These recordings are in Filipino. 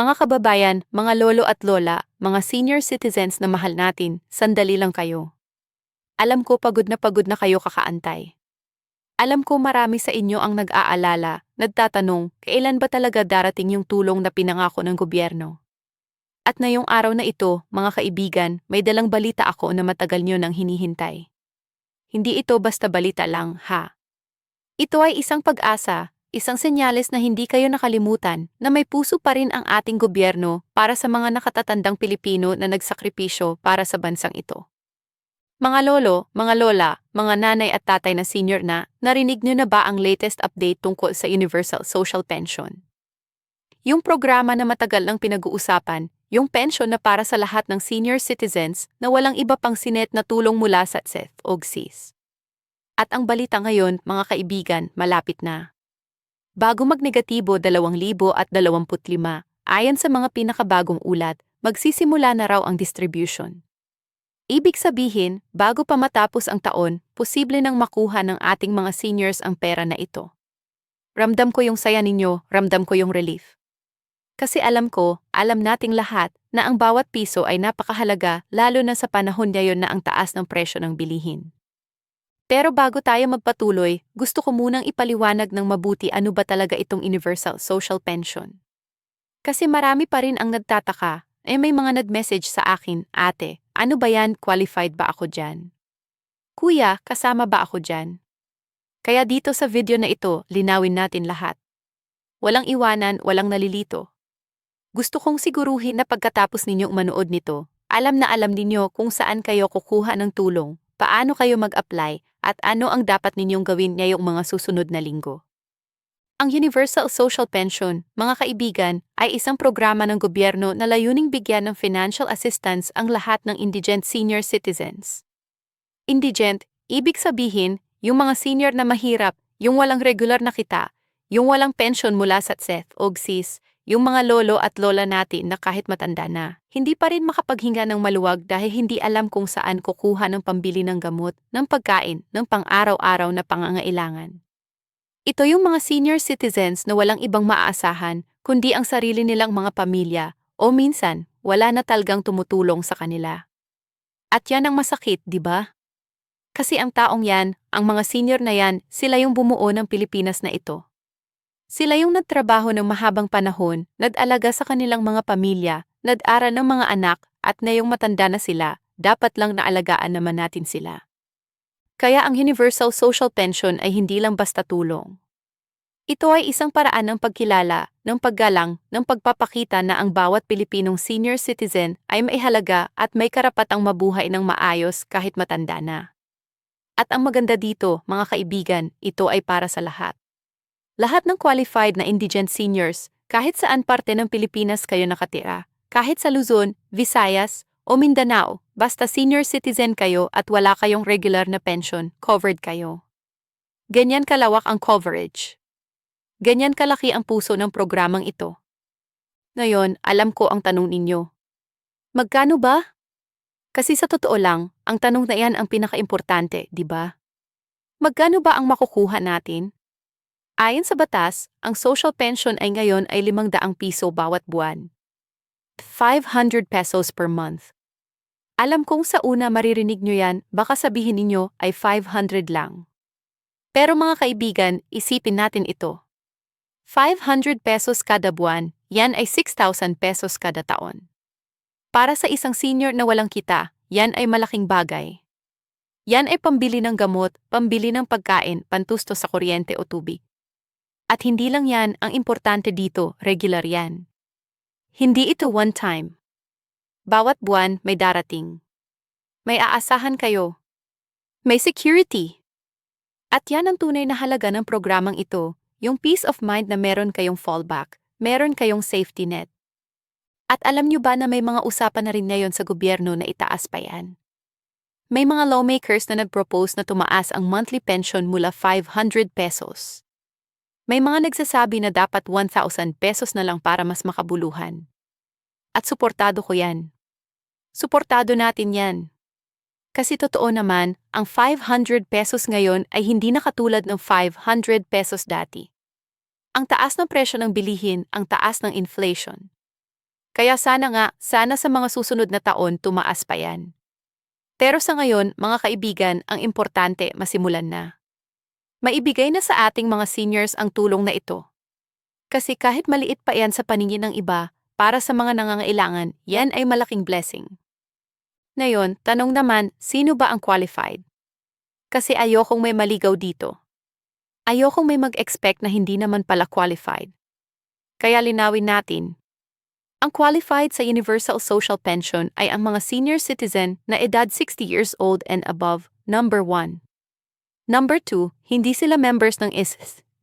Mga kababayan, mga lolo at lola, mga senior citizens na mahal natin, sandali lang kayo. Alam ko pagod na pagod na kayo kakaantay. Alam ko marami sa inyo ang nag-aalala, nagtatanong, kailan ba talaga darating yung tulong na pinangako ng gobyerno? At ngayong araw na ito, mga kaibigan, may dalang balita ako na matagal nyo nang hinihintay. Hindi ito basta balita lang, ha? Ito ay isang pag-asa, isang senyales na hindi kayo nakalimutan na may puso pa rin ang ating gobyerno para sa mga nakatatandang Pilipino na nagsakripisyo para sa bansang ito. Mga lolo, mga lola, mga nanay at tatay na senior na, narinig niyo na ba ang latest update tungkol sa Universal Social Pension? Yung programa na matagal nang pinag-uusapan, yung pension na para sa lahat ng senior citizens na walang iba pang sinet na tulong mula sa SEF o GSIS. At ang balita ngayon, mga kaibigan, malapit na. Bago magnegatibo 2025, ayon sa mga pinakabagong ulat, magsisimula na raw ang distribution. Ibig sabihin, bago pa matapos ang taon, posible nang makuha ng ating mga seniors ang pera na ito. Ramdam ko yung saya ninyo, ramdam ko yung relief. Kasi alam ko, alam nating lahat, na ang bawat piso ay napakahalaga lalo na sa panahon ngayon na ang taas ng presyo ng bilihin. Pero bago tayo magpatuloy, gusto ko munang ipaliwanag ng mabuti ano ba talaga itong Universal Social Pension. Kasi marami pa rin ang nagtataka, eh may mga nag-message sa akin, ate, ano ba yan, qualified ba ako dyan? Kuya, kasama ba ako dyan? Kaya dito sa video na ito, linawin natin lahat. Walang iwanan, walang nalilito. Gusto kong siguruhin na pagkatapos ninyong manood nito, alam na alam ninyo kung saan kayo kukuha ng tulong, paano kayo mag-apply, at ano ang dapat ninyong gawin ngayong mga susunod na linggo. Ang Universal Social Pension, mga kaibigan, ay isang programa ng gobyerno na layuning bigyan ng financial assistance ang lahat ng indigent senior citizens. Indigent, ibig sabihin, yung mga senior na mahirap, yung walang regular na kita, yung walang pension mula sa TSEF o GSIS, yung mga lolo at lola natin na kahit matanda na, hindi pa rin makapaghinga ng maluwag dahil hindi alam kung saan kukuha ng pambili ng gamot, ng pagkain, ng pang-araw-araw na pangangailangan. Ito yung mga senior citizens na walang ibang maaasahan kundi ang sarili nilang mga pamilya o minsan wala na talgang tumutulong sa kanila. At yan ang masakit, di ba? Kasi ang taong yan, ang mga senior na yan, sila yung bumuo ng Pilipinas na ito. Sila yung nagtrabaho ng mahabang panahon, nag-alaga sa kanilang mga pamilya, nag-aral ng mga anak, at na yung matanda na sila, dapat lang naalagaan naman natin sila. Kaya ang Universal Social Pension ay hindi lang basta tulong. Ito ay isang paraan ng pagkilala, ng paggalang, ng pagpapakita na ang bawat Pilipinong senior citizen ay may halaga at may karapatang mabuhay ng maayos kahit matanda na. At ang maganda dito, mga kaibigan, ito ay para sa lahat. Lahat ng qualified na indigent seniors, kahit saan parte ng Pilipinas kayo nakatira, kahit sa Luzon, Visayas, o Mindanao, basta senior citizen kayo at wala kayong regular na pension, covered kayo. Ganyan kalawak ang coverage. Ganyan kalaki ang puso ng programang ito. Ngayon, alam ko ang tanong ninyo. Magkano ba? Kasi sa totoo lang, ang tanong na yan ang pinakaimportante, di ba? Magkano ba ang makukuha natin? Ayon sa batas, ang social pension ay ngayon ay 500 piso bawat buwan. 500 pesos per month. Alam kong sa una maririnig nyo yan, baka sabihin ninyo ay 500 lang. Pero mga kaibigan, isipin natin ito. 500 pesos kada buwan, yan ay 6,000 pesos kada taon. Para sa isang senior na walang kita, yan ay malaking bagay. Yan ay pambili ng gamot, pambili ng pagkain, pantusto sa kuryente o tubig. At hindi lang yan, ang importante dito, regular yan. Hindi ito one time. Bawat buwan may darating. May aasahan kayo. May security. At yan ang tunay na halaga ng programang ito, yung peace of mind na meron kayong fallback, meron kayong safety net. At alam nyo ba na may mga usapan na rin ngayon sa gobyerno na itaas pa yan? May mga lawmakers na nag-propose na tumaas ang monthly pension mula 500 pesos. May mga nagsasabi na dapat 1,000 pesos na lang para mas makabuluhan. At suportado ko yan. Suportado natin yan. Kasi totoo naman, ang 500 pesos ngayon ay hindi na katulad ng 500 pesos dati. Ang taas ng presyo ng bilihin, ang taas ng inflation. Kaya sana nga, sana sa mga susunod na taon tumaas pa yan. Pero sa ngayon, mga kaibigan, ang importante masimulan na. Maibigay na sa ating mga seniors ang tulong na ito. Kasi kahit maliit pa yan sa paningin ng iba, para sa mga nangangailangan, yan ay malaking blessing. Ngayon, tanong naman, sino ba ang qualified? Kasi ayokong may maligaw dito. Ayokong may mag-expect na hindi naman pala qualified. Kaya linawin natin. Ang qualified sa Universal Social Pension ay ang mga senior citizen na edad 60 years old and above, number 1. Number 2, hindi sila members ng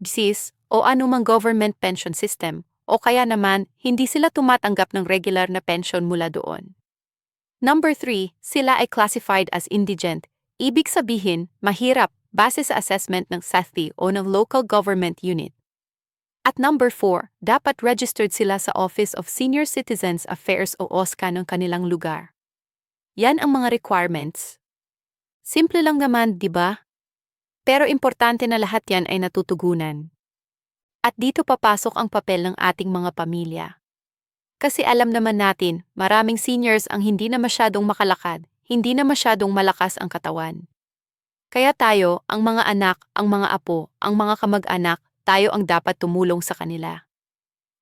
BSIS, o anumang government pension system, o kaya naman, hindi sila tumatanggap ng regular na pension mula doon. Number 3, sila ay classified as indigent, ibig sabihin, mahirap, base sa assessment ng SATHI o ng local government unit. At number 4, dapat registered sila sa Office of Senior Citizens Affairs o OSCA ng kanilang lugar. Yan ang mga requirements. Simple lang naman, di ba? Pero importante na lahat yan ay natutugunan. At dito papasok ang papel ng ating mga pamilya. Kasi alam naman natin, maraming seniors ang hindi na masyadong makalakad, hindi na masyadong malakas ang katawan. Kaya tayo, ang mga anak, ang mga apo, ang mga kamag-anak, tayo ang dapat tumulong sa kanila.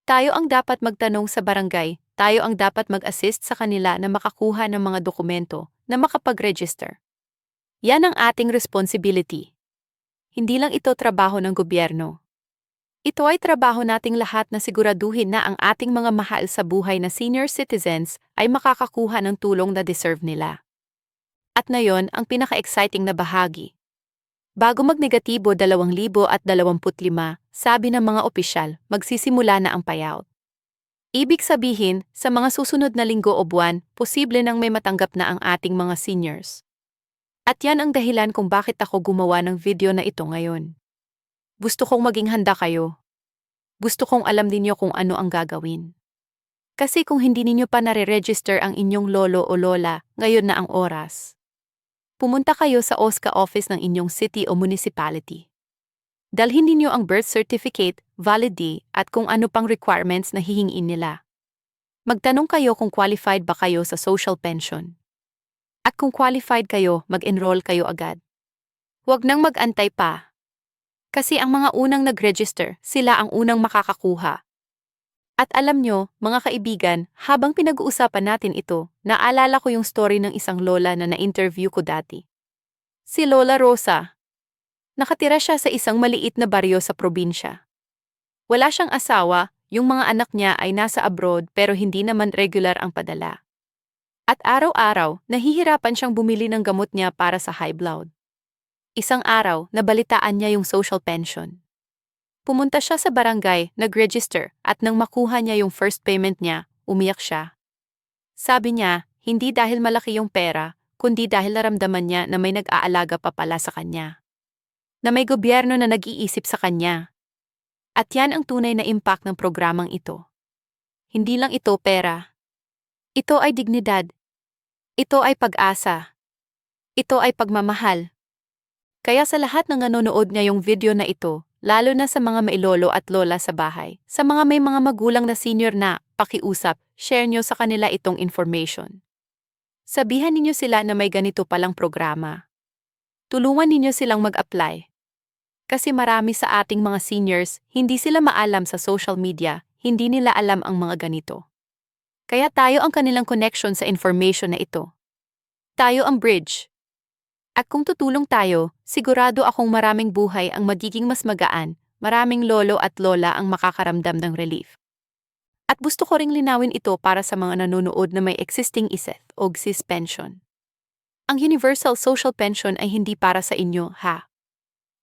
Tayo ang dapat magtanong sa barangay, tayo ang dapat mag-assist sa kanila na makakuha ng mga dokumento, na makapag-register. Yan ang ating responsibility. Hindi lang ito trabaho ng gobyerno, ito ay trabaho nating lahat na siguraduhin na ang ating mga mahal sa buhay na senior citizens ay makakakuha ng tulong na deserve nila. At ngayon ang pinaka-exciting na bahagi. Bago magnegatibo 2025, sabi ng mga opisyal, magsisimula na ang payout. Ibig sabihin, sa mga susunod na linggo o buwan, posible nang may matanggap na ang ating mga seniors. At yan ang dahilan kung bakit ako gumawa ng video na ito ngayon. Gusto kong maging handa kayo. Gusto kong alam ninyo kung ano ang gagawin. Kasi kung hindi ninyo pa nare-register ang inyong lolo o lola, ngayon na ang oras. Pumunta kayo sa OSCA office ng inyong city o municipality. Dalhin ninyo ang birth certificate, valid D, at kung ano pang requirements na hihingin nila. Magtanong kayo kung qualified ba kayo sa social pension. At kung qualified kayo, mag-enroll kayo agad. Huwag nang mag-antay pa, kasi ang mga unang nag-register, sila ang unang makakakuha. At alam nyo, mga kaibigan, habang pinag-uusapan natin ito, naalala ko yung story ng isang lola na na-interview ko dati. Si Lola Rosa. Nakatira siya sa isang maliit na baryo sa probinsya. Wala siyang asawa, yung mga anak niya ay nasa abroad pero hindi naman regular ang padala. At araw-araw, nahihirapan siyang bumili ng gamot niya para sa high blood. Isang araw, nabalitaan niya yung social pension. Pumunta siya sa barangay, nag-register, at nang makuha niya yung first payment niya, umiyak siya. Sabi niya, hindi dahil malaki yung pera, kundi dahil naramdaman niya na may nag-aalaga pa pala sa kanya. Na may gobyerno na nag-iisip sa kanya. At yan ang tunay na impact ng programang ito. Hindi lang ito pera. Ito ay dignidad. Ito ay pag-asa. Ito ay pagmamahal. Kaya sa lahat ng nanonood ngayong video na ito, lalo na sa mga mailolo at lola sa bahay, sa mga may mga magulang na senior na, pakiusap, share nyo sa kanila itong information. Sabihan ninyo sila na may ganito palang programa. Tulungan ninyo silang mag-apply. Kasi marami sa ating mga seniors, hindi sila maalam sa social media, hindi nila alam ang mga ganito. Kaya tayo ang kanilang connection sa information na ito. Tayo ang bridge, at kung tutulong tayo, sigurado akong maraming buhay ang magiging mas magaan, maraming lolo at lola ang makakaramdam ng relief. At gusto ko ring linawin ito para sa mga nanonood na may existing ISET o GSIS pension. Ang Universal Social Pension ay hindi para sa inyo, ha?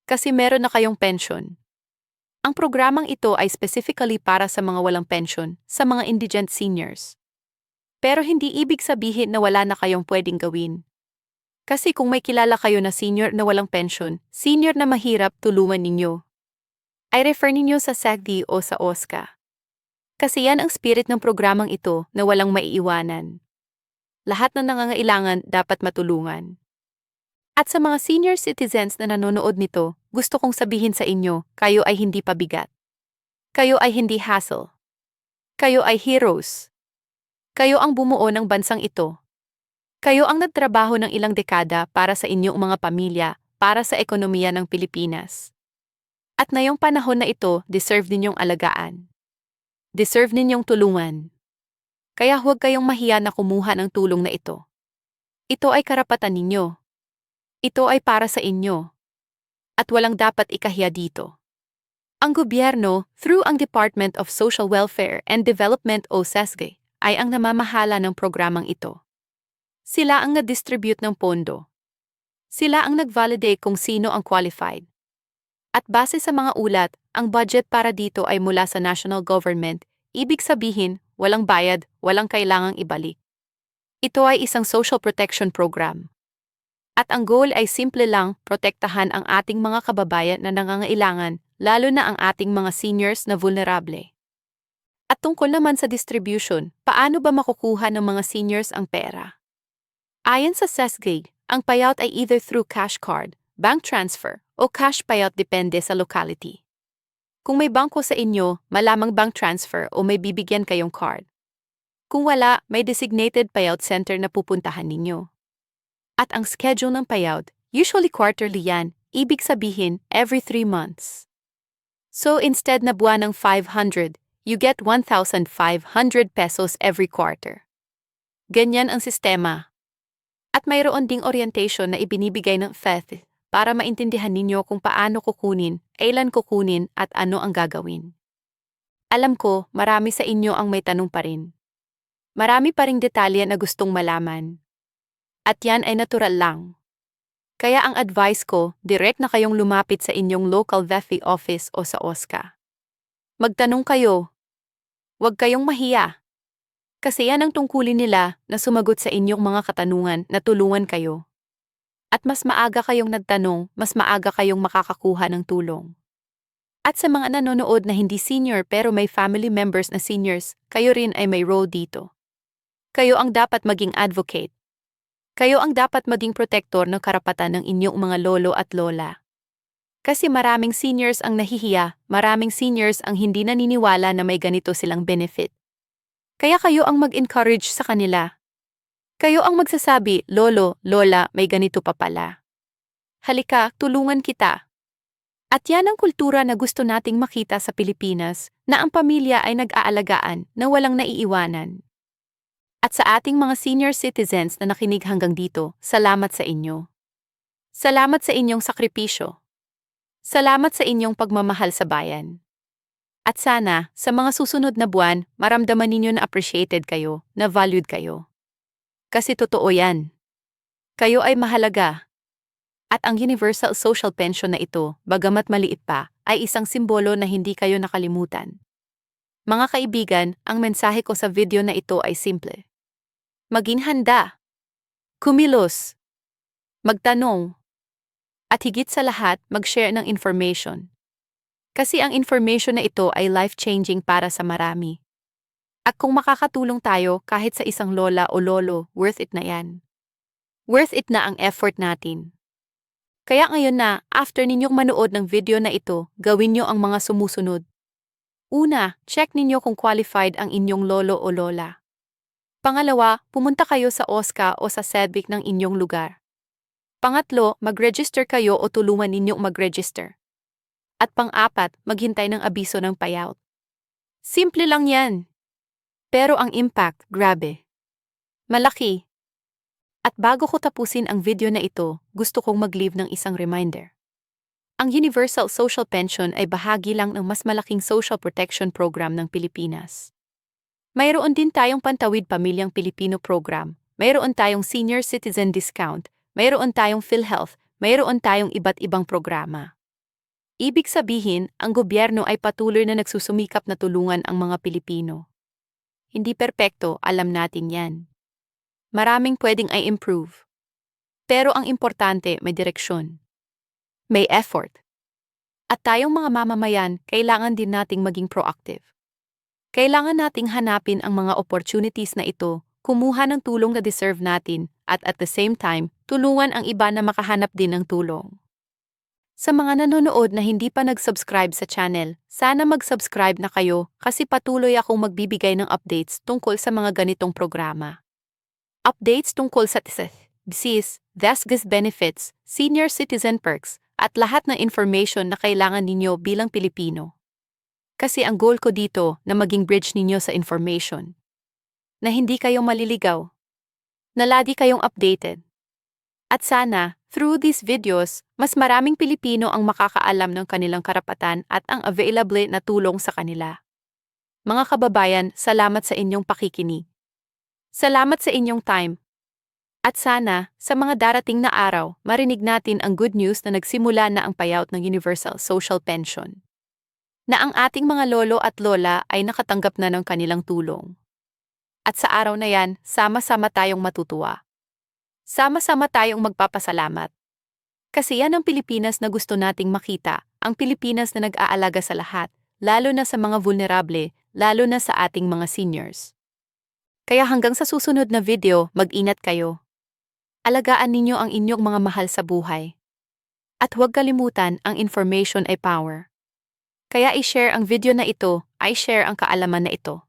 Kasi meron na kayong pension. Ang programang ito ay specifically para sa mga walang pension, sa mga indigent seniors. Pero hindi ibig sabihin na wala na kayong pwedeng gawin, kasi kung may kilala kayo na senior na walang pension, senior na mahirap tulungan ninyo. Ay refer ninyo sa SAGD o sa OSCA. Kasi yan ang spirit ng programang ito na walang maiiwanan. Lahat na nangangailangan dapat matulungan. At sa mga senior citizens na nanonood nito, gusto kong sabihin sa inyo, kayo ay hindi pabigat. Kayo ay hindi hassle. Kayo ay heroes. Kayo ang bumuo ng bansang ito. Kayo ang nagtrabaho ng ilang dekada para sa inyong mga pamilya, para sa ekonomiya ng Pilipinas. At ngayong panahon na ito, deserve ninyong alagaan. Deserve ninyong tulungan. Kaya huwag kayong mahiya na kumuha ng tulong na ito. Ito ay karapatan ninyo. Ito ay para sa inyo. At walang dapat ikahiya dito. Ang gobyerno, through ang Department of Social Welfare and Development o SESGE, ay ang namamahala ng programang ito. Sila ang nag-distribute ng pondo. Sila ang nag-validate kung sino ang qualified. At base sa mga ulat, ang budget para dito ay mula sa national government, ibig sabihin, walang bayad, walang kailangang ibalik. Ito ay isang social protection program. At ang goal ay simple lang, protektahan ang ating mga kababayan na nangangailangan, lalo na ang ating mga seniors na vulnerable. At tungkol naman sa distribution, paano ba makukuha ng mga seniors ang pera? Ayon sa SESGAG, ang payout ay either through cash card, bank transfer, o cash payout depende sa locality. Kung may bangko sa inyo, malamang bank transfer o may bibigyan kayong card. Kung wala, may designated payout center na pupuntahan ninyo. At ang schedule ng payout, usually quarterly yan, ibig sabihin every 3 months. So instead na buwan ng 500, you get 1,500 pesos every quarter. Ganyan ang sistema. At mayroon ding orientation na ibinibigay ng FED para maintindihan ninyo kung paano kukunin, kailan kukunin at ano ang gagawin. Alam ko, marami sa inyo ang may tanong pa rin. Marami pa ring detalye na gustong malaman. At yan ay natural lang. Kaya ang advice ko, direct na kayong lumapit sa inyong local VEFI office o sa OSCA. Magtanong kayo. Huwag kayong mahiya. Kasi yan ang tungkulin nila na sumagot sa inyong mga katanungan na tulungan kayo. At mas maaga kayong nagtanong, mas maaga kayong makakakuha ng tulong. At sa mga nanonood na hindi senior pero may family members na seniors, kayo rin ay may role dito. Kayo ang dapat maging advocate. Kayo ang dapat maging protektor ng karapatan ng inyong mga lolo at lola. Kasi maraming seniors ang nahihiya, maraming seniors ang hindi naniniwala na may ganito silang benefit. Kaya kayo ang mag-encourage sa kanila. Kayo ang magsasabi, Lolo, Lola, may ganito pa pala. Halika, tulungan kita. At yan ang kultura na gusto nating makita sa Pilipinas, na ang pamilya ay nag-aalagaan, na walang naiiwanan. At sa ating mga senior citizens na nakinig hanggang dito, salamat sa inyo. Salamat sa inyong sakripisyo. Salamat sa inyong pagmamahal sa bayan. At sana, sa mga susunod na buwan, maramdaman ninyo na appreciated kayo, na valued kayo. Kasi totoo yan. Kayo ay mahalaga. At ang Universal Social Pension na ito, bagamat maliit pa, ay isang simbolo na hindi kayo nakalimutan. Mga kaibigan, ang mensahe ko sa video na ito ay simple. Maging handa. Kumilos. Magtanong. At higit sa lahat, mag-share ng information. Kasi ang information na ito ay life-changing para sa marami. At kung makakatulong tayo kahit sa isang lola o lolo, worth it na yan. Worth it na ang effort natin. Kaya ngayon na, after ninyong manood ng video na ito, gawin nyo ang mga sumusunod. Una, check ninyo kung qualified ang inyong lolo o lola. Pangalawa, pumunta kayo sa OSCA o sa SEDBIC ng inyong lugar. Pangatlo, mag-register kayo o tulungan ninyong mag-register. At pang-apat, maghintay ng abiso ng payout. Simple lang yan. Pero ang impact, grabe. Malaki. At bago ko tapusin ang video na ito, gusto kong mag-leave ng isang reminder. Ang Universal Social Pension ay bahagi lang ng mas malaking social protection program ng Pilipinas. Mayroon din tayong Pantawid Pamilyang Pilipino program, mayroon tayong Senior Citizen Discount, mayroon tayong PhilHealth, mayroon tayong iba't ibang programa. Ibig sabihin, ang gobyerno ay patuloy na nagsusumikap na tulungan ang mga Pilipino. Hindi perpekto, alam natin yan. Maraming pwedeng ay improve. Pero ang importante, may direksyon. May effort. At tayong mga mamamayan, kailangan din nating maging proactive. Kailangan nating hanapin ang mga opportunities na ito, kumuha ng tulong na deserve natin, at at the same time, tulungan ang iba na makahanap din ng tulong. Sa mga nanonood na hindi pa nag-subscribe sa channel, sana mag-subscribe na kayo kasi patuloy akong magbibigay ng updates tungkol sa mga ganitong programa. Updates tungkol sa TSES, BSIS, DESGS benefits, senior citizen perks, at lahat ng information na kailangan ninyo bilang Pilipino. Kasi ang goal ko dito na maging bridge ninyo sa information. Na hindi kayo maliligaw. Na lagi kayong updated. At sana, through these videos, mas maraming Pilipino ang makakaalam ng kanilang karapatan at ang available na tulong sa kanila. Mga kababayan, salamat sa inyong pakikinig. Salamat sa inyong time. At sana, sa mga darating na araw, marinig natin ang good news na nagsimula na ang payout ng Universal Social Pension. Na ang ating mga lolo at lola ay nakatanggap na ng kanilang tulong. At sa araw na yan, sama-sama tayong matutuwa. Sama-sama tayong magpapasalamat. Kasi yan ang Pilipinas na gusto nating makita, ang Pilipinas na nag-aalaga sa lahat, lalo na sa mga vulnerable, lalo na sa ating mga seniors. Kaya hanggang sa susunod na video, mag-ingat kayo. Alagaan ninyo ang inyong mga mahal sa buhay. At huwag kalimutan, ang information ay power. Kaya i-share ang video na ito, ay share ang kaalaman na ito.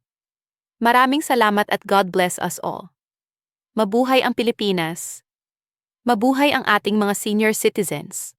Maraming salamat at God bless us all. Mabuhay ang Pilipinas. Mabuhay ang ating mga senior citizens.